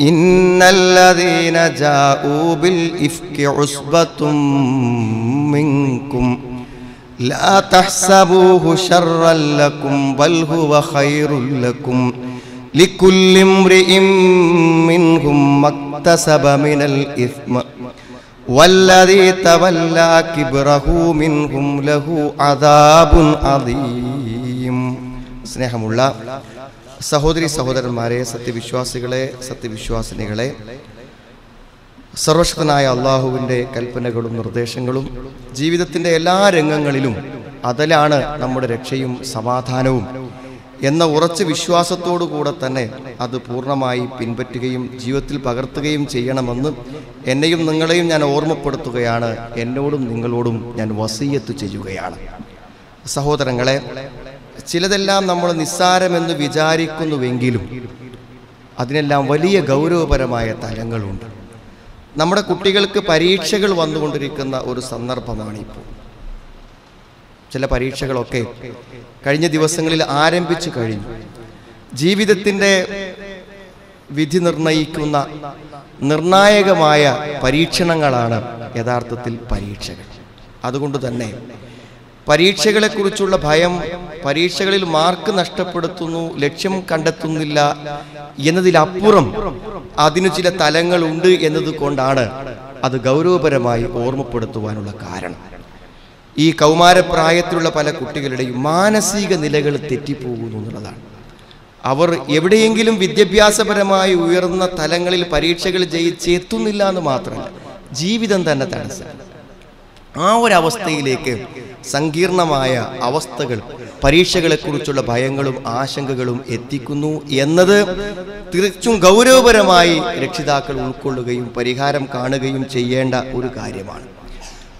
إن الذين جاءوا بالإفك عصبة منكم لا تحسبوه شرا لكم بل هو خير لكم لكل امرئ منهم ما اكتسب من الإثم والذي تولى كبره منهم له عذاب عظيم സ്നേഹമുള്ള സഹോദരി സഹോദരന്മാരെ സത്യവിശ്വാസികളെ സത്യവിശ്വാസിനികളെ സർവശക്തനായ അള്ളാഹുവിന്റെ കൽപ്പനകളും നിർദ്ദേശങ്ങളും ജീവിതത്തിന്റെ എല്ലാ രംഗങ്ങളിലും അതിലാണ് നമ്മുടെ രക്ഷയും സമാധാനവും എന്ന ഉറച്ച വിശ്വാസത്തോടു കൂടെ തന്നെ അത് പൂർണമായി പിൻപറ്റുകയും ജീവിതത്തിൽ പകർത്തുകയും ചെയ്യണമെന്ന് എന്നെയും നിങ്ങളെയും ഞാൻ ഓർമ്മപ്പെടുത്തുകയാണ്. എന്നോടും നിങ്ങളോടും ഞാൻ വസീയത്ത് ചെയ്യുകയാണ്. സഹോദരങ്ങളെ ചിലതെല്ലാം നമ്മൾ നിസ്സാരമെന്ന് വിചാരിക്കുന്നുവെങ്കിലും അതിനെല്ലാം വലിയ ഗൗരവപരമായ തലങ്ങളുണ്ട്. നമ്മുടെ കുട്ടികൾക്ക് പരീക്ഷകൾ വന്നുകൊണ്ടിരിക്കുന്ന ഒരു സന്ദർഭമാണിപ്പോൾ. ചില പരീക്ഷകളൊക്കെ കഴിഞ്ഞ ദിവസങ്ങളിൽ ആരംഭിച്ചു കഴിഞ്ഞു. ജീവിതത്തിന്റെ വിധി നിർണയിക്കുന്ന നിർണായകമായ പരീക്ഷണങ്ങളാണ് യഥാർത്ഥത്തിൽ പരീക്ഷകൾ. അതുകൊണ്ട് തന്നെ പരീക്ഷകളെക്കുറിച്ചുള്ള ഭയം പരീക്ഷകളിൽ മാർക്ക് നഷ്ടപ്പെടുത്തുന്നു ലക്ഷ്യം കണ്ടെത്തുന്നില്ല എന്നതിലപ്പുറം അതിനു ചില തലങ്ങളുണ്ട് എന്നതുകൊണ്ടാണ് അത് ഗൗരവപരമായി ഓർമ്മപ്പെടുത്തുവാനുള്ള കാരണം. ഈ കൗമാരപ്രായത്തിലുള്ള പല കുട്ടികളുടെയും മാനസിക നിലകൾ തെറ്റിപ്പോകുന്നു എന്നുള്ളതാണ്. അവർ എവിടെയെങ്കിലും വിദ്യാഭ്യാസപരമായി ഉയർന്ന തലങ്ങളിൽ പരീക്ഷകൾ ജയിച്ചെത്തുന്നില്ല എന്ന് മാത്രമല്ല ജീവിതം തന്നെ തടസ്സം ആ ഒരവസ്ഥയിലേക്ക് സങ്കീർണമായ അവസ്ഥകൾ പരീക്ഷകളെക്കുറിച്ചുള്ള ഭയങ്ങളും ആശങ്കകളും എത്തിക്കുന്നു എന്നത് തികച്ചും ഗൗരവപരമായി രക്ഷിതാക്കൾ ഉൾക്കൊള്ളുകയും പരിഹാരം കാണുകയും ചെയ്യേണ്ട ഒരു കാര്യമാണ്.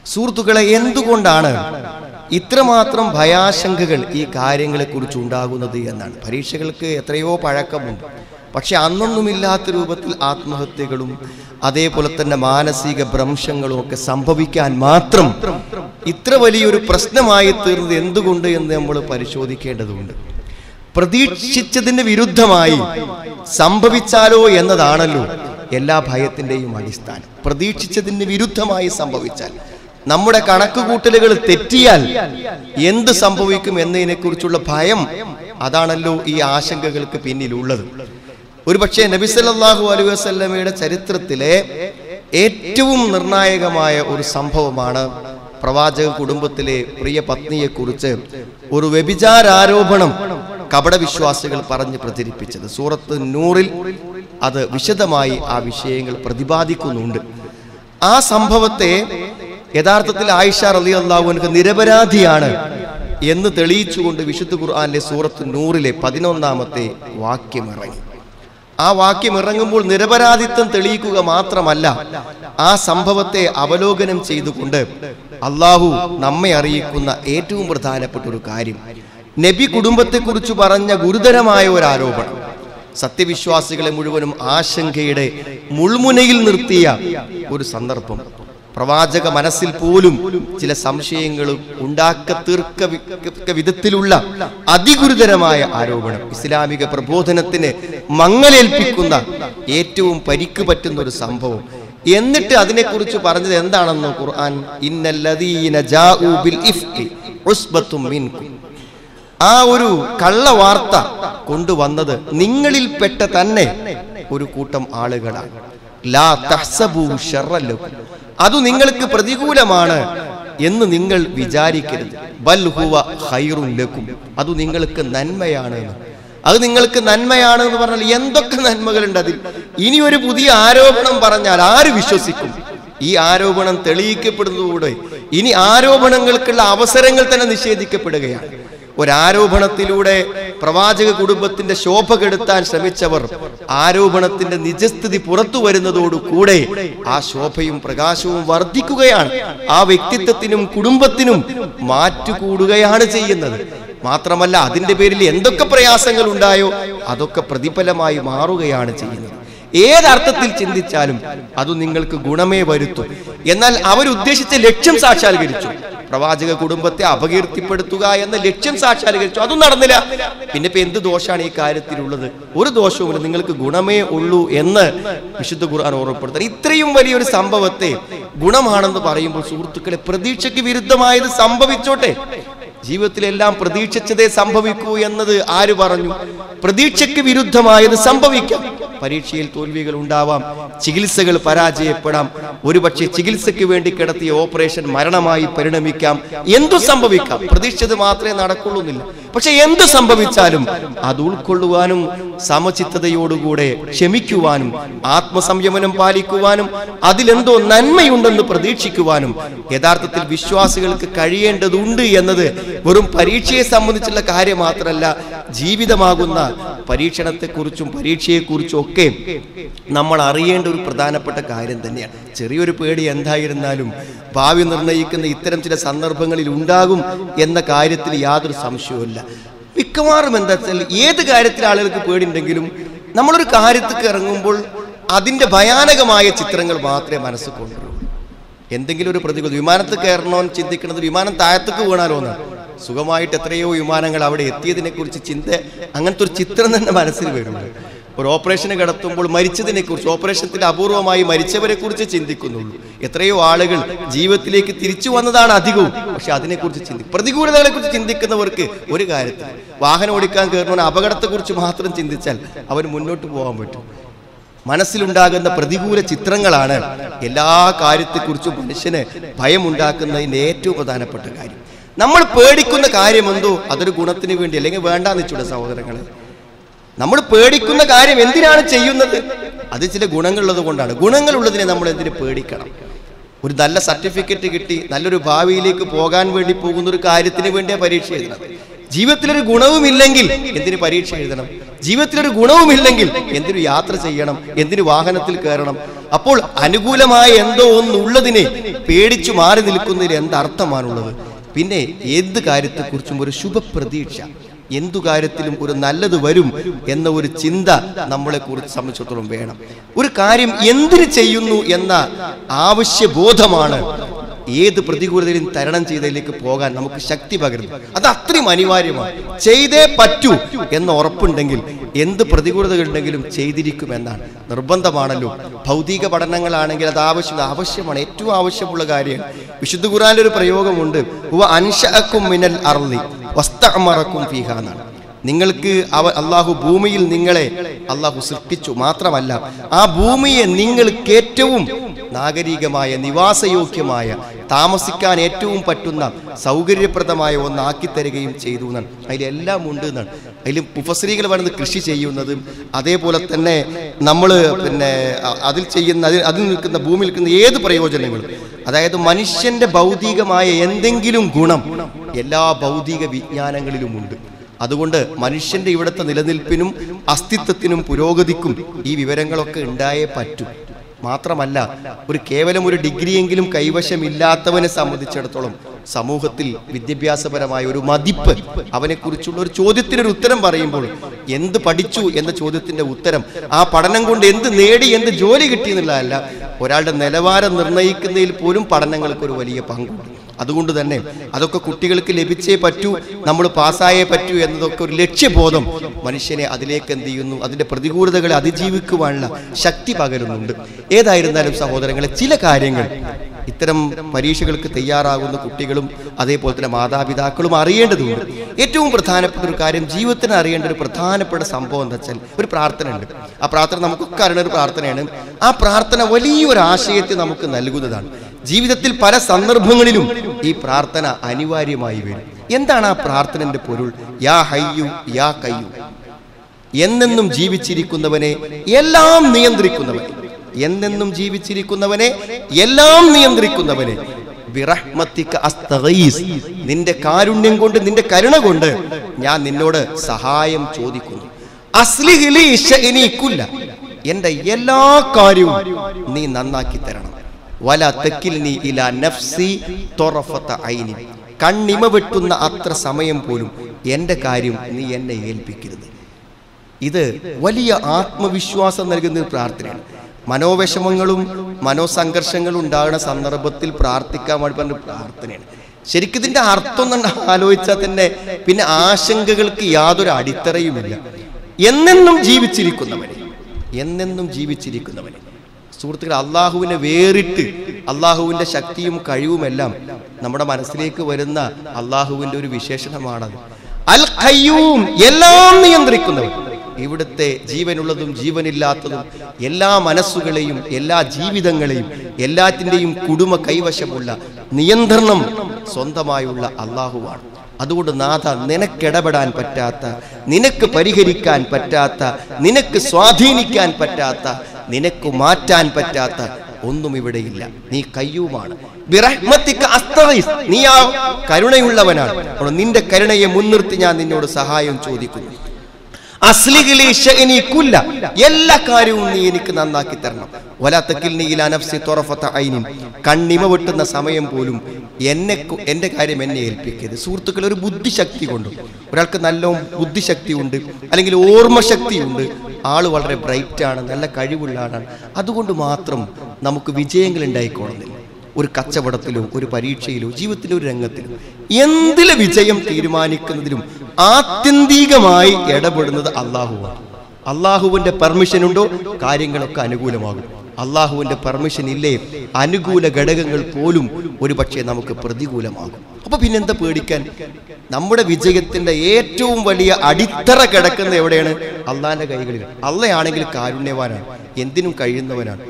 സുഹൃത്തുക്കളെ എന്തുകൊണ്ടാണ് ഇത്രമാത്രം ഭയാശങ്കകൾ ഈ കാര്യങ്ങളെക്കുറിച്ച് ഉണ്ടാകുന്നത് എന്നാണ്. പരീക്ഷകൾക്ക് എത്രയോ പഴക്കമുണ്ട്. പക്ഷെ അന്നൊന്നുമില്ലാത്ത രൂപത്തിൽ ആത്മഹത്യകളും അതേപോലെ തന്നെ മാനസിക ഭ്രംശങ്ങളും ഒക്കെ സംഭവിക്കാൻ മാത്രം ഇത്ര വലിയൊരു പ്രശ്നമായി തീർന്നത് എന്തുകൊണ്ട് എന്ന് നമ്മൾ പരിശോധിക്കേണ്ടതുണ്ട്. പ്രതീക്ഷിച്ചതിന് വിരുദ്ധമായി സംഭവിച്ചാലോ എന്നതാണല്ലോ എല്ലാ ഭയത്തിന്റെയും അടിസ്ഥാനം. പ്രതീക്ഷിച്ചതിന് വിരുദ്ധമായി സംഭവിച്ചാൽ നമ്മുടെ കണക്കുകൂട്ടലുകൾ തെറ്റിയാൽ എന്ത് സംഭവിക്കും എന്നതിനെ കുറിച്ചുള്ള ഭയം അതാണല്ലോ ഈ ആശങ്കകൾക്ക് പിന്നിലുള്ളത്. ഒരുപക്ഷെ നബി സല്ലല്ലാഹു അലൈഹി വസല്ലമയുടെ ചരിത്രത്തിലെ ഏറ്റവും നിർണായകമായ ഒരു സംഭവമാണ് പ്രവാചക കുടുംബത്തിലെ പ്രിയ പത്നിയെക്കുറിച്ച് ഒരു വ്യഭിചാരോപണം കപട വിശ്വാസികൾ പറഞ്ഞ് പ്രചരിപ്പിച്ചത്. സൂറത്ത് നൂറിൽ അത് വിശദമായി ആ വിഷയങ്ങൾ പ്രതിപാദിക്കുന്നുണ്ട്. ആ സംഭവത്തെ യഥാർത്ഥത്തിൽ ആയിഷ റലി അള്ളാഹുവിനക്ക് നിരപരാധിയാണ് എന്ന് തെളിയിച്ചുകൊണ്ട് വിശുദ്ധ ഖുർആാനിലെ സൂറത്ത് നൂറിലെ പതിനൊന്നാമത്തെ വാക്യം ഇറങ്ങി. ആ വാക്യം ഇറങ്ങുമ്പോൾ നിരപരാധിത്വം തെളിയിക്കുക മാത്രമല്ല ആ സംഭവത്തെ അവലോകനം ചെയ്തുകൊണ്ട് അള്ളാഹു നമ്മെ അറിയിക്കുന്ന ഏറ്റവും പ്രധാനപ്പെട്ട ഒരു കാര്യം. നബി കുടുംബത്തെക്കുറിച്ച് പറഞ്ഞ ഗുരുതരമായ ഒരു ആരോപണം. സത്യവിശ്വാസികളെ മുഴുവനും ആശങ്കയുടെ മുൾമുനയിൽ നിർത്തിയ ഒരു സന്ദർഭം. പ്രവാചക മനസ്സിൽ പോലും ചില സംശയങ്ങളും ഉണ്ടാക്ക തീർക്ക വിധത്തിലുള്ള അതിഗുരുതരമായ ആരോപണം. ഇസ്ലാമിക പ്രബോധനത്തിന് മങ്ങലേൽപ്പിക്കുന്ന ഏറ്റവും പരിക്ക് പറ്റുന്ന ഒരു സംഭവം. എന്നിട്ട് അതിനെക്കുറിച്ച് പറഞ്ഞത് എന്താണെന്ന് ഖുർആൻ? ആ ഒരു കള്ള വാർത്ത കൊണ്ടുവന്നത് നിങ്ങളിൽപ്പെട്ട തന്നെ ഒരു കൂട്ടം ആളുകളാണ്. ലാ തഹ്സബൂ. അത് നിങ്ങൾക്ക് പ്രതികൂലമാണ് എന്ന് നിങ്ങൾ വിചാരിക്കരുത്. ബൽഹുവ ഹുവ ഖൈറുൻ ലക്കും. അത് നിങ്ങൾക്ക് നന്മയാണ്. അത് നിങ്ങൾക്ക് നന്മയാണ് എന്ന് പറഞ്ഞാൽ എന്തൊക്കെ നന്മകളുണ്ട് അതിൽ? ഇനി ഒരു പുതിയ ആരോപണം പറഞ്ഞാൽ ആര് വിശ്വസിക്കും? ഈ ആരോപണം തെളിയിക്കപ്പെടുന്നതോടെ ഇനി ആരോപണങ്ങൾക്കുള്ള അവസരങ്ങൾ തന്നെ നിഷേധിക്കപ്പെടുകയാണ്. ഒരാരോപണത്തിലൂടെ പ്രവാചക കുടുംബത്തിന്റെ ശോഭ കെടുത്താൻ ശ്രമിച്ചവർ ആരോപണത്തിന്റെ നിജസ്ഥിതി പുറത്തു വരുന്നതോടുകൂടെ ആ ശോഭയും പ്രകാശവും വർദ്ധിക്കുകയാണ്. ആ വ്യക്തിത്വത്തിനും കുടുംബത്തിനും മാറ്റുകൂടുകയാണ് ചെയ്യുന്നത്. മാത്രമല്ല അതിന്റെ പേരിൽ എന്തൊക്കെ പ്രയാസങ്ങൾ ഉണ്ടായോ അതൊക്കെ പ്രതിഫലമായി മാറുകയാണ് ചെയ്യുന്നത്. ഏതർത്ഥത്തിൽ ചിന്തിച്ചാലും അത് നിങ്ങൾക്ക് ഗുണമേ വരുത്തൂ. എന്നാൽ അവരുദ്ദേശിച്ച ലക്ഷ്യം സാക്ഷാത്കരിച്ചു. പ്രവാചക കുടുംബത്തെ അപകീർത്തിപ്പെടുത്തുക എന്ന ലക്ഷ്യം സാക്ഷാത്കരിച്ചു. അതും നടന്നില്ല. പിന്നെ ഇപ്പൊ എന്ത് ദോഷമാണ് ഈ കാര്യത്തിലുള്ളത്? ഒരു ദോഷവുമില്ല. നിങ്ങൾക്ക് ഗുണമേ ഉള്ളൂ എന്ന് വിശുദ്ധ ഖുർആൻ ഓർമ്മപ്പെടുത്താൻ ഇത്രയും വലിയൊരു സംഭവത്തെ ഗുണമാണെന്ന് പറയുമ്പോൾ സുഹൃത്തുക്കളെ പ്രതീക്ഷയ്ക്ക് വിരുദ്ധമായത് സംഭവിച്ചോട്ടെ. ജീവിതത്തിലെല്ലാം പ്രതീക്ഷിച്ചതേ സംഭവിക്കൂ എന്നത് ആര് പറഞ്ഞു? പ്രതീക്ഷയ്ക്ക് വിരുദ്ധമായത് സംഭവിക്കാം. പരീക്ഷയിൽ തോൽവികൾ ഉണ്ടാവാം ചികിത്സകൾ പരാജയപ്പെടാം. ഒരുപക്ഷെ ചികിത്സയ്ക്ക് വേണ്ടി കിടത്തിയ ഓപ്പറേഷൻ മരണമായി പരിണമിക്കാം. എന്തു സംഭവിക്കാം? പ്രതീക്ഷിച്ചത് മാത്രമേ നടക്കുള്ളൂന്നില്ല. പക്ഷെ എന്ത് സംഭവിച്ചാലും അത് ഉൾക്കൊള്ളുവാനും സമചിത്തതയോടുകൂടെ ക്ഷമിക്കുവാനും ആത്മസംയമനം പാലിക്കുവാനും അതിലെന്തോ നന്മയുണ്ടെന്ന് പ്രതീക്ഷിക്കുവാനും യഥാർത്ഥത്തിൽ വിശ്വാസികൾക്ക് കഴിയേണ്ടതുണ്ട് എന്നത് വെറും പരീക്ഷയെ സംബന്ധിച്ചുള്ള കാര്യം മാത്രമല്ല ജീവിതമാകുന്ന പരീക്ഷണത്തെക്കുറിച്ചും പരീക്ഷയെക്കുറിച്ചും ഒക്കെ നമ്മൾ അറിയേണ്ട ഒരു പ്രധാനപ്പെട്ട കാര്യം തന്നെയാണ്. ചെറിയൊരു പേടി എന്തായിരുന്നാലും ഭാവി നിർണയിക്കുന്ന ഇത്തരം ചില സന്ദർഭങ്ങളിൽ ഉണ്ടാകും എന്ന കാര്യത്തിൽ യാതൊരു സംശയവുമില്ല. മിക്കവാറും എന്താ വെച്ചാൽ ഏത് കാര്യത്തിൽ ആളുകൾക്ക് പേടിയുണ്ടെങ്കിലും നമ്മളൊരു കാര്യത്തേക്ക് ഇറങ്ങുമ്പോൾ അതിന്റെ ഭയാനകമായ ചിത്രങ്ങൾ മാത്രമേ മനസ്സിൽ കൊണ്ടുവരൂ. എന്തെങ്കിലും ഒരു പ്രതികൂല വിമാനത്തിൽ കയറണോ ചിന്തിക്കുന്നത് വിമാനം താഴത്തേക്ക് വീണാലോ എന്നാണ് സുഖമായിട്ട് എത്രയോ വിമാനങ്ങൾ അവിടെ എത്തിയതിനെ കുറിച്ച് ചിന്ത അങ്ങനത്തെ ഒരു ചിത്രം തന്നെ മനസ്സിൽ വരുന്നത് ഒരു ഓപ്പറേഷന് കിടത്തുമ്പോൾ മരിച്ചതിനെ കുറിച്ച് ഓപ്പറേഷത്തിൽ അപൂർവമായി മരിച്ചവരെ കുറിച്ച് ചിന്തിക്കുന്നുള്ളൂ. എത്രയോ ആളുകൾ ജീവിതത്തിലേക്ക് തിരിച്ചു വന്നതാണ് അധികവും. പക്ഷെ അതിനെക്കുറിച്ച് ചിന്തി പ്രതികൂലതകളെ കുറിച്ച് ചിന്തിക്കുന്നവർക്ക് ഒരു കാര്യത്തിൽ വാഹനം ഓടിക്കാൻ കയറുന്ന അപകടത്തെക്കുറിച്ച് മാത്രം ചിന്തിച്ചാൽ അവർ മുന്നോട്ട് പോകാൻ പറ്റും. മനസ്സിലുണ്ടാകുന്ന പ്രതികൂല ചിത്രങ്ങളാണ് എല്ലാ കാര്യത്തെക്കുറിച്ചും മനുഷ്യന് ഭയമുണ്ടാക്കുന്നതിന്റെ ഏറ്റവും പ്രധാനപ്പെട്ട കാര്യം. നമ്മൾ പേടിക്കുന്ന കാര്യം എന്തോ അതൊരു ഗുണത്തിന് വേണ്ടി അല്ലെങ്കിൽ വേണ്ടാന്ന് വെച്ചൂടെ സഹോദരങ്ങളെ. നമ്മൾ പേടിക്കുന്ന കാര്യം എന്തിനാണ് ചെയ്യുന്നത്? അത് ചില ഗുണങ്ങളുള്ളത് കൊണ്ടാണ്. ഗുണങ്ങളുള്ളതിനെ നമ്മൾ എന്തിനു പേടിക്കണം? ഒരു നല്ല സർട്ടിഫിക്കറ്റ് കിട്ടി നല്ലൊരു ഭാവിയിലേക്ക് പോകാൻ വേണ്ടി പോകുന്ന ഒരു കാര്യത്തിന് വേണ്ടിയാണ് പരീക്ഷ എഴുതണം ജീവിതത്തിലൊരു ഗുണവുമില്ലെങ്കിൽ എന്തിനു പരീക്ഷ എഴുതണം? ജീവിതത്തിലൊരു ഗുണവുമില്ലെങ്കിൽ എന്തിനു യാത്ര ചെയ്യണം? എന്തിനു വാഹനത്തിൽ കയറണം? അപ്പോൾ അനുകൂലമായ എന്തോ ഒന്നുള്ളതിനെ പേടിച്ചു മാറി നിൽക്കുന്നതിന് എന്തർത്ഥമാണുള്ളത്? പിന്നെ എന്ത് കാര്യത്തെക്കുറിച്ചും ഒരു ശുഭപ്രതീക്ഷ. എന്തു കാര്യത്തിലും ഒരു നല്ലത് വരും എന്ന ഒരു ചിന്ത നമ്മളെ കുറിച്ച് സംബന്ധിച്ചിടത്തോളം വേണം. ഒരു കാര്യം എന്തിനു ചെയ്യുന്നു എന്ന ആവശ്യബോധമാണ് ഏത് പ്രതികൂലതയും തരണം ചെയ്തതിലേക്ക് പോകാൻ നമുക്ക് ശക്തി പകരുന്നു. അത് അത്രയും അനിവാര്യമാണ്. ചെയ്തേ പറ്റൂ എന്ന് ഉറപ്പുണ്ടെങ്കിൽ എന്ത് പ്രതികൂലതകളുണ്ടെങ്കിലും ചെയ്തിരിക്കും എന്നാണ്. നിർബന്ധമാണല്ലോ. ഭൗതിക പഠനങ്ങളാണെങ്കിൽ അത് ആവശ്യം ആവശ്യമാണ്. ഏറ്റവും ആവശ്യമുള്ള കാര്യം വിശുദ്ധ ഖുറാനിൽ ഒരു പ്രയോഗമുണ്ട് അൻഷഅക്കും മിനൽ അർളി വസ്തഅമറക്കും ഫീഹ എന്നാണ്. നിങ്ങൾക്ക് അവ അള്ളാഹു ഭൂമിയിൽ നിങ്ങളെ അള്ളാഹു സൃഷ്ടിച്ചു മാത്രമല്ല ആ ഭൂമിയെ നിങ്ങൾക്ക് ഏറ്റവും നാഗരികമായ നിവാസയോഗ്യമായ താമസിക്കാൻ ഏറ്റവും പറ്റുന്ന സൗകര്യപ്രദമായ ഒന്നാക്കി തരികയും ചെയ്തു എന്നാണ്. അതിലെല്ലാം ഉണ്ട് എന്നാണ്. അതിൽ മുഫസ്രീകൾ വരുന്നത് കൃഷി ചെയ്യുന്നതും അതേപോലെ തന്നെ നമ്മൾ പിന്നെ അതിൽ ചെയ്യുന്ന അതിൽ അതിൽ നിൽക്കുന്ന ഭൂമിയിൽ നിൽക്കുന്ന ഏത് പ്രയോജനങ്ങളും അതായത് മനുഷ്യന്റെ ഭൗതികമായ എന്തെങ്കിലും ഗുണം എല്ലാ ഭൗതിക വിജ്ഞാനങ്ങളിലുമുണ്ട്. അതുകൊണ്ട് മനുഷ്യന്റെ ഇവിടുത്തെ നിലനിൽപ്പിനും അസ്തിത്വത്തിനും പുരോഗതിക്കും ഈ വിവരങ്ങളൊക്കെ ഉണ്ടായേ പറ്റൂ. മാത്രമല്ല ഒരു കേവലം ഒരു ഡിഗ്രിയെങ്കിലും കൈവശമില്ലാത്തവനെ സംബന്ധിച്ചിടത്തോളം സമൂഹത്തിൽ വിദ്യാഭ്യാസപരമായ ഒരു മതിപ്പ് അവനെക്കുറിച്ചുള്ള ഒരു ചോദ്യത്തിനൊരു ഉത്തരം പറയുമ്പോൾ എന്ത് പഠിച്ചു എന്ന ചോദ്യത്തിന്റെ ഉത്തരം ആ പഠനം കൊണ്ട് എന്ത് നേടി എന്ത് ജോലി കിട്ടി എന്നുള്ളതല്ല ഒരാളുടെ നിലവാരം നിർണയിക്കുന്നതിൽ പോലും പഠനങ്ങൾക്ക് ഒരു വലിയ പങ്കുണ്ട്. അതുകൊണ്ട് തന്നെ അതൊക്കെ കുട്ടികൾക്ക് ലഭിച്ചേ പറ്റൂ നമ്മൾ പാസ്സായേ പറ്റൂ എന്നതൊക്കെ ഒരു ലക്ഷ്യബോധം മനുഷ്യനെ അതിലേക്ക് എന്ത് ചെയ്യുന്നു അതിന്റെ പ്രതികൂലതകളെ അതിജീവിക്കുവാനുള്ള ശക്തി പകരുന്നുണ്ട്. ഏതായിരുന്നാലും സഹോദരങ്ങളെ ചില കാര്യങ്ങൾ. ഇത്തരം പരീക്ഷകൾക്ക് തയ്യാറാകുന്ന കുട്ടികളും അതേപോലെ തന്നെ മാതാപിതാക്കളും അറിയേണ്ടതുണ്ട്. ഏറ്റവും പ്രധാനപ്പെട്ട ഒരു കാര്യം ജീവിതത്തിന് അറിയേണ്ട ഒരു പ്രധാനപ്പെട്ട സംഭവം എന്താ വെച്ചാൽ ഒരു പ്രാർത്ഥന ഉണ്ട് ആ പ്രാർത്ഥന നമുക്കൊക്കെ അറിയുന്ന ഒരു പ്രാർത്ഥനയാണ്. ആ പ്രാർത്ഥന വലിയൊരു ആശയത്തെ നമുക്ക് നൽകുന്നതാണ്. ജീവിതത്തിൽ പല സന്ദർഭങ്ങളിലും ഈ പ്രാർത്ഥന അനിവാര്യമായി വരും. എന്താണ് ആ പ്രാർത്ഥനന്റെ പൊരുൾ? യാ ഹയ്യു യാ കയ്യു. എന്നെന്നും ജീവിച്ചിരിക്കുന്നവനെ എല്ലാം നിയന്ത്രിക്കുന്നവൻ. എന്നെന്നും ജീവിച്ചിരിക്കുന്നവനെ എല്ലാം നിയന്ത്രിക്കുന്നവനെ. നിന്റെ കാരുണ്യം കൊണ്ട് നിന്റെ കരുണ കൊണ്ട് ഞാൻ നിന്നോട് സഹായം ചോദിക്കുന്നു. അസ്ലിഹ് ലീ ശഅനി കുല്ല. എന്റെ എല്ലാ കാര്യവും നീ നന്നാക്കി തരണം. വല തെക്കിൽ നീ ഇല നഫ്സി തൊറഫത്ത ഐനി. കണ്ണിമ വെട്ടുന്ന അത്ര സമയം പോലും എന്റെ കാര്യം നീ എന്നെ ഏൽപ്പിക്കരുത്. ഇത് വലിയ ആത്മവിശ്വാസം നൽകുന്ന പ്രാർത്ഥനയാണ്. മനോവിഷമങ്ങളും മനോസംഘർഷങ്ങളും ഉണ്ടാകുന്ന സന്ദർഭത്തിൽ പ്രാർത്ഥിക്കാൻ വേണ്ടി പറഞ്ഞ പ്രാർത്ഥനയാണ്. ശരിക്കും ഇതിന്റെ അർത്ഥം ആലോചിച്ചാൽ തന്നെ പിന്നെ ആശങ്കകൾക്ക് യാതൊരു അടിത്തറയുമില്ല. എന്നെന്നും ജീവിച്ചിരിക്കുന്നവനെ എന്നെന്നും ജീവിച്ചിരിക്കുന്നവനെ സുഹൃത്തുക്കൾ അള്ളാഹുവിനെ വേറിട്ട് അള്ളാഹുവിന്റെ ശക്തിയും കഴിവുമെല്ലാം നമ്മുടെ മനസ്സിലേക്ക് വരുന്ന അള്ളാഹുവിന്റെ ഒരു വിശേഷണമാണത്. അൽ ഖയ്യൂം എല്ലാം നിയന്ത്രിക്കുന്നവൻ ഇവിടുത്തെ ജീവനുള്ളതും ജീവനില്ലാത്തതും എല്ലാ മനസ്സുകളെയും എല്ലാ ജീവിതങ്ങളെയും എല്ലാത്തിന്റെയും കുടുമ കൈവശമുള്ള നിയന്ത്രണം സ്വന്തമായുള്ള അള്ളാഹുവാണ് അതുകൊണ്ട് നാഥ നിനക്കിടപെടാൻ പറ്റാത്ത നിനക്ക് പരിഹരിക്കാൻ പറ്റാത്ത നിനക്ക് സ്വാധീനിക്കാൻ പറ്റാത്ത നിനക്ക് മാറ്റാൻ പറ്റാത്ത ഒന്നും ഇവിടെയില്ല നീ കയ്യുമാണ്. നീ ആ കരുണയുള്ളവനാണ് നിന്റെ കരുണയെ മുൻനിർത്തി ഞാൻ നിന്നോട് സഹായം ചോദിക്കുന്നു. എല്ലാ കാര്യവും നീ എനിക്ക് നന്നാക്കി തരണം. വലാത്തക്കിൽ നീ ഇലാ നഫ്സി തൊറഫത്ത ഐനിൻ. കണ്ണിമ വെട്ടുന്ന സമയം പോലും എന്നെ എന്റെ കാര്യം എന്നെ ഏൽപ്പിക്കരുത്. സുഹൃത്തുക്കൾ ഒരു ബുദ്ധിശക്തി കൊണ്ട്. ഒരാൾക്ക് നല്ല ബുദ്ധിശക്തി ഉണ്ട് അല്ലെങ്കിൽ ഓർമ്മശക്തി ഉണ്ട്. ആൾ വളരെ ബ്രൈറ്റ് ആണ് നല്ല കഴിവുള്ള ആളാണ്. അതുകൊണ്ട് മാത്രം നമുക്ക് വിജയങ്ങൾ ഉണ്ടായിക്കോളുന്നില്ല ഒരു കച്ചവടത്തിലോ ഒരു പരീക്ഷയിലോ ജീവിതത്തിലോ ഒരു രംഗത്തിലോ. എന്തിലെ വിജയം തീരുമാനിക്കുന്നതിലും ആത്യന്തികമായി ഇടപെടുന്നത് അള്ളാഹുവാണ് അള്ളാഹുവിന്റെ പെർമിഷൻ ഉണ്ടോ? കാര്യങ്ങളൊക്കെ അനുകൂലമാകും. അള്ളാഹുവിന്റെ പെർമിഷൻ ഇല്ലേ? അനുകൂല ഘടകങ്ങൾ പോലും ഒരു പക്ഷേ നമുക്ക് പ്രതികൂലമാകും. അപ്പൊ പിന്നെന്താ പേടിക്കാൻ? നമ്മുടെ വിജയത്തിന്റെ ഏറ്റവും വലിയ അടിത്തറ കിടക്കുന്ന എവിടെയാണ്? അള്ളാന്റെ കൈകളിൽ. അള്ളയാണെങ്കിൽ കാരുണ്യവാനാണ്. എന്തിനും കഴിയുന്നവനാണ്.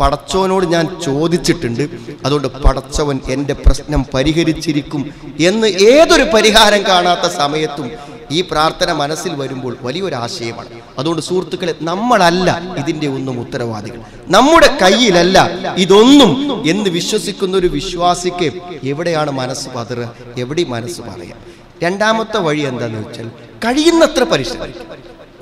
പടച്ചവനോട് ഞാൻ ചോദിച്ചിട്ടുണ്ട്. അതുകൊണ്ട് പടച്ചവൻ എന്റെ പ്രശ്നം പരിഹരിച്ചിരിക്കും എന്ന് ഏതൊരു പരിഹാരം കാണാത്ത സമയത്തും ഈ പ്രാർത്ഥന മനസ്സിൽ വരുമ്പോൾ വലിയൊരു ആശയമാണ്. അതുകൊണ്ട് സുഹൃത്തുക്കളെ നമ്മളല്ല ഇതിന്റെ ഒന്നും ഉത്തരവാദികൾ. നമ്മുടെ കയ്യിലല്ല ഇതൊന്നും എന്ന് വിശ്വസിക്കുന്ന ഒരു വിശ്വാസിക്ക് എവിടെയാണ് മനസ്സ് പതറുക? എവിടെ മനസ്സ് പറയാം? രണ്ടാമത്തെ വഴി എന്താന്ന് വെച്ചാൽ കഴിയുന്നത്ര പരിശ്രമിക്കും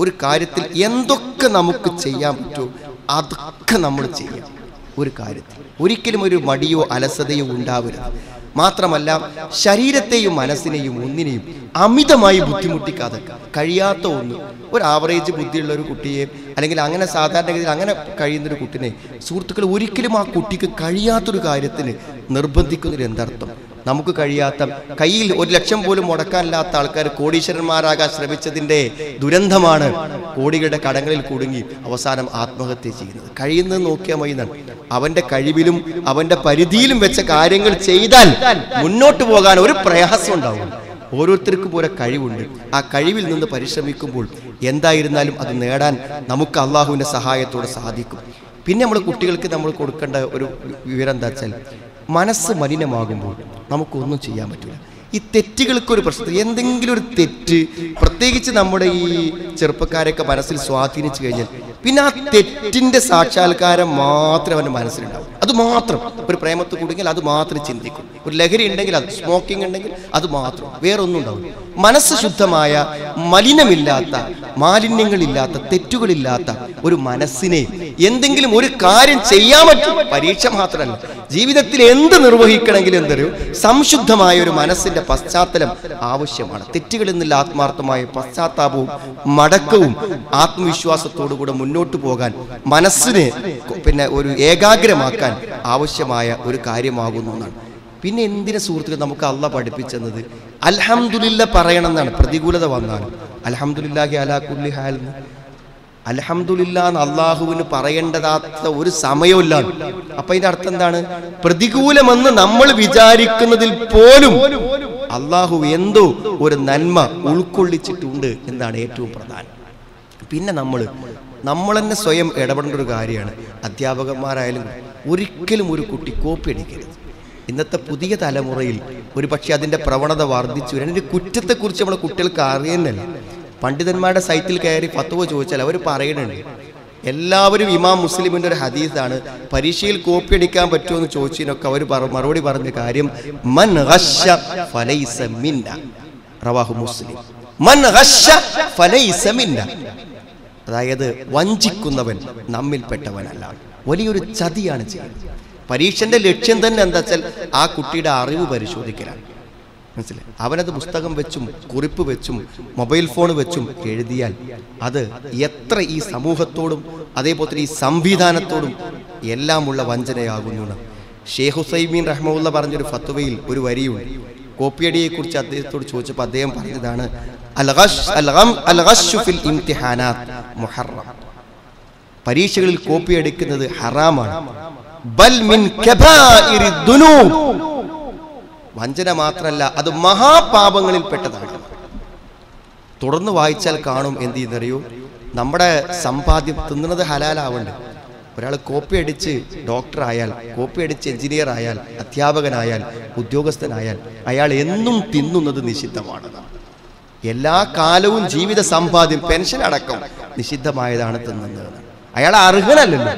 ഒരു കാര്യത്തിൽ എന്തൊക്കെ നമുക്ക് ചെയ്യാൻ പറ്റുമോ അതൊക്കെ നമ്മൾ ചെയ്യാം ഒരു കാര്യത്തിൽ ഒരിക്കലും ഒരു മടിയോ അലസതയോ ഉണ്ടാവരുത്. മാത്രമല്ല ശരീരത്തെയും മനസ്സിനെയും ഒന്നിനെയും അമിതമായി ബുദ്ധിമുട്ടിക്കാതെ കഴിയാത്ത ഒന്ന് ഒരു ആവറേജ് ബുദ്ധിയുള്ള ഒരു കുട്ടിയെ അല്ലെങ്കിൽ അങ്ങനെ സാധാരണഗതിയിൽ അങ്ങനെ കഴിയുന്ന ഒരു കുട്ടിനെ സുഹൃത്തുക്കൾ ഒരിക്കലും ആ കുട്ടിക്ക് കഴിയാത്തൊരു കാര്യത്തിന് നിർബന്ധിക്കുന്നൊരു എന്തർത്ഥം? നമുക്ക് കഴിയാത്ത കയ്യിൽ ഒരു ലക്ഷം പോലും മുടക്കാനില്ലാത്ത ആൾക്കാർ കോടീശ്വരന്മാരാകാൻ ശ്രമിച്ചതിന്റെ ദുരന്തമാണ് കോടികളുടെ കടങ്ങളിൽ കുടുങ്ങി അവസാനം ആത്മഹത്യ ചെയ്യുന്നത്. കഴിയുന്നത് നോക്കിയാൽ മതി അവന്റെ കഴിവിലും അവന്റെ പരിധിയിലും വെച്ച കാര്യങ്ങൾ ചെയ്താൽ മുന്നോട്ട് പോകാൻ ഒരു പ്രയാസം ഉണ്ടാവും. ഓരോരുത്തർക്കും ഓരോ കഴിവുണ്ട്. ആ കഴിവിൽ നിന്ന് പരിശ്രമിക്കുമ്പോൾ എന്തായിരുന്നാലും അത് നേടാൻ നമുക്ക് അള്ളാഹുവിന്റെ സഹായത്തോടെ സാധിക്കും. പിന്നെ നമ്മൾ കുട്ടികൾക്ക് നമ്മൾ കൊടുക്കേണ്ട ഒരു വിവരം എന്താ വെച്ചാൽ മനസ്സ് മലിനമാകുമ്പോൾ നമുക്കൊന്നും ചെയ്യാൻ പറ്റില്ല ഈ തെറ്റുകൾക്കൊരു പ്രശ്നം എന്തെങ്കിലും ഒരു തെറ്റ് പ്രത്യേകിച്ച് നമ്മുടെ ഈ ചെറുപ്പക്കാരൊക്കെ മനസ്സിൽ സ്വാധീനിച്ചു കഴിഞ്ഞാൽ പിന്നെ ആ തെറ്റിന്റെ സാക്ഷാത്കാരം മാത്രം അവന്റെ മനസ്സിലുണ്ടാവും. അത് മാത്രം. ഒരു പ്രേമത്ത് കുടുങ്ങിയാൽ അത് മാത്രം ചിന്തിക്കും. ഒരു ലഹരി ഉണ്ടെങ്കിൽ അത് സ്മോക്കിംഗ് ഉണ്ടെങ്കിൽ അത് മാത്രം. വേറൊന്നും ഉണ്ടാവും മനസ്സ് ശുദ്ധമായ മലിനമില്ലാത്ത മാലിന്യങ്ങളില്ലാത്ത തെറ്റുകളില്ലാത്ത ഒരു മനസ്സിനെ എന്തെങ്കിലും ഒരു കാര്യം ചെയ്യാൻ പറ്റും. പരീക്ഷ മാത്രമല്ല ജീവിതത്തിൽ എന്ത് നിർവഹിക്കണമെങ്കിലും എന്തൊരു സംശുദ്ധമായ ഒരു മനസ്സിന്റെ പശ്ചാത്തലം ആവശ്യമാണ്. തെറ്റുകളിൽ നിന്നുള്ള ആത്മാർത്ഥമായ പശ്ചാത്താപവും മടക്കവും ആത്മവിശ്വാസത്തോടു കൂടെ മുന്നോട്ട് പോകാൻ മനസ്സിനെ പിന്നെ ഒരു ഏകാഗ്രമാക്കാൻ ആവശ്യമായ ഒരു കാര്യമാകുന്നു എന്നാണ്. പിന്നെ എന്തിനെ സുഹൃത്തുക്കൾ നമുക്ക് അള്ള പഠിപ്പിച്ചെന്നത്? അലഹമുല്ല പറയണം എന്നാണ്. പ്രതികൂലത വന്നാണ്. അൽഹംദുലില്ലാഹി അലാ കുല്ലി ഹാൽ. എന്ന്. എന്ന് അള്ളാഹുവിന് പറയേണ്ടതാത്ത ഒരു സമയമില്ല അപ്പൊ ഇതിന്റെ അർത്ഥം എന്താണ്? പ്രതികൂലമെന്ന് നമ്മൾ വിചാരിക്കുന്നതിൽ പോലും അള്ളാഹു എന്തോ ഒരു നന്മ ഉൾക്കൊള്ളിച്ചിട്ടുണ്ട് എന്നാണ് ഏറ്റവും പ്രധാനം. പിന്നെ നമ്മൾ നമ്മൾ തന്നെ സ്വയം ഇടപെടേണ്ട ഒരു കാര്യമാണ്. അധ്യാപകന്മാരായാലും ഒരിക്കലും ഒരു കുട്ടി കോപ്പി അടിക്കരുത്. ഇന്നത്തെ പുതിയ തലമുറയിൽ ഒരു പക്ഷേ അതിന്റെ പ്രവണത വർദ്ധിച്ചു വരും. അതിന്റെ കുറ്റത്തെക്കുറിച്ച് നമ്മളെ കുട്ടികൾക്ക് അറിയുന്നില്ല. പണ്ഡിതന്മാരുടെ സൈറ്റിൽ കയറി ഫത്തുവ ചോദിച്ചാൽ അവർ പറയുന്നുണ്ട്. എല്ലാവരും ഇമാം മുസ്ലിമിന്റെ ഒരു ഹദീസാണ്. പരീക്ഷയിൽ കോപ്പി അടിക്കാൻ പറ്റുമോ എന്ന് ചോദിച്ചതിനൊക്കെ അവർ മറുപടി പറഞ്ഞ കാര്യം മൻ റവാഹു മുസ്ലിം. മൻ അതായത് വഞ്ചിക്കുന്നവൻ നമ്മിൽപ്പെട്ടവനല്ല. വലിയൊരു ചതിയാണ് ചെയ്യുന്നത്. പരീക്ഷന്റെ ലക്ഷ്യം തന്നെ എന്താ വെച്ചാൽ ആ കുട്ടിയുടെ അറിവ് പരിശോധിക്കലാണ്. മനസ്സിലായി? അവനത് പുസ്തകം വെച്ചും കുറിപ്പ് വെച്ചും മൊബൈൽ ഫോൺ വെച്ചും എഴുതിയാൽ അത് എത്ര ഈ സമൂഹത്തോടും അതേപോലെ ഈ സംവിധാനത്തോടും എല്ലാമുള്ള വഞ്ചനയാകുന്നു ഷേഖ് ഹുസൈമീൻ റഹ്മുള്ള പറഞ്ഞൊരു ഫത്വയിൽ ഒരു വരിയുണ്ട്. കോപ്പിയടിയെ കുറിച്ച് അദ്ദേഹത്തോട് ചോദിച്ചപ്പോൾ അദ്ദേഹം പറഞ്ഞതാണ്. പരീക്ഷകളിൽ കോപ്പി എടുക്കുന്നത് ഹറാമാണ്. ബൽ മിൻ. വഞ്ചന മാത്രല്ല അത് മഹാപാപങ്ങളിൽ പെട്ടതാണ് തുടർന്ന് വായിച്ചാൽ കാണും എന്ത് ചെയ്യുന്നറിയോ? നമ്മുടെ സമ്പാദ്യം തിന്നുന്നത് ഹലാലാവണ്ട്. ഒരാൾ കോപ്പി അടിച്ച് ഡോക്ടർ ആയാൽ കോപ്പി അടിച്ച് എഞ്ചിനീയർ ആയാൽ അധ്യാപകനായാൽ ഉദ്യോഗസ്ഥനായാൽ അയാൾ എന്നും തിന്നുന്നത് നിഷിദ്ധമാണ്. എല്ലാ കാലവും ജീവിത സമ്പാദ്യം പെൻഷൻ അടക്കം നിഷിദ്ധമായതാണ് തിന്നുന്നത്. അയാൾ അർഹനല്ലല്ലോ.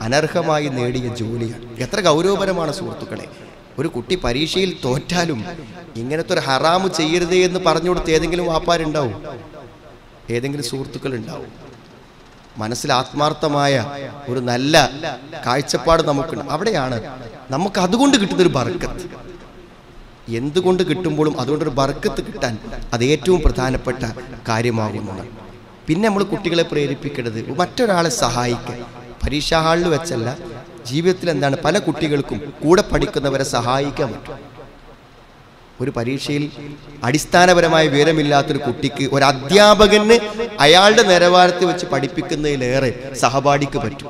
അനർഹമായി നേടിയ ജോലിയാണ് എത്ര ഗൗരവപരമാണ് സുഹൃത്തുക്കളെ. ഒരു കുട്ടി പരീക്ഷയിൽ തോറ്റാലും ഇങ്ങനത്തെ ഒരു ഹറാമ് ചെയ്യരുതേ എന്ന് പറഞ്ഞു കൊടുത്ത് ഏതെങ്കിലും വാപ്പാരുണ്ടാവും? ഏതെങ്കിലും സുഹൃത്തുക്കൾ ഉണ്ടാവും മനസ്സിൽ ആത്മാർത്ഥമായ ഒരു നല്ല കാഴ്ചപ്പാട് നമുക്കുണ്ട്. അവിടെയാണ് നമുക്ക് അതുകൊണ്ട് കിട്ടുന്നൊരു ബർക്കത്ത്. എന്തുകൊണ്ട് കിട്ടുമ്പോഴും അതുകൊണ്ടൊരു ബർക്കത്ത് കിട്ടാൻ അത് ഏറ്റവും പ്രധാനപ്പെട്ട കാര്യമാകുന്നതാണ് പിന്നെ നമ്മൾ കുട്ടികളെ പ്രേരിപ്പിക്കേണ്ടത് മറ്റൊരാളെ സഹായിക്കാൻ. പരീക്ഷാ ഹാളിൽ വെച്ചല്ല ജീവിതത്തിൽ എന്താണ് പല കുട്ടികൾക്കും കൂടെ പഠിക്കുന്നവരെ സഹായിക്കാൻ പറ്റും. ഒരു പരീക്ഷയിൽ അടിസ്ഥാനപരമായ വിവരമില്ലാത്തൊരു കുട്ടിക്ക് ഒരു അധ്യാപകന് അയാളുടെ നിലവാരത്തിൽ വെച്ച് പഠിപ്പിക്കുന്നതിലേറെ സഹപാഠിക്ക് പറ്റും.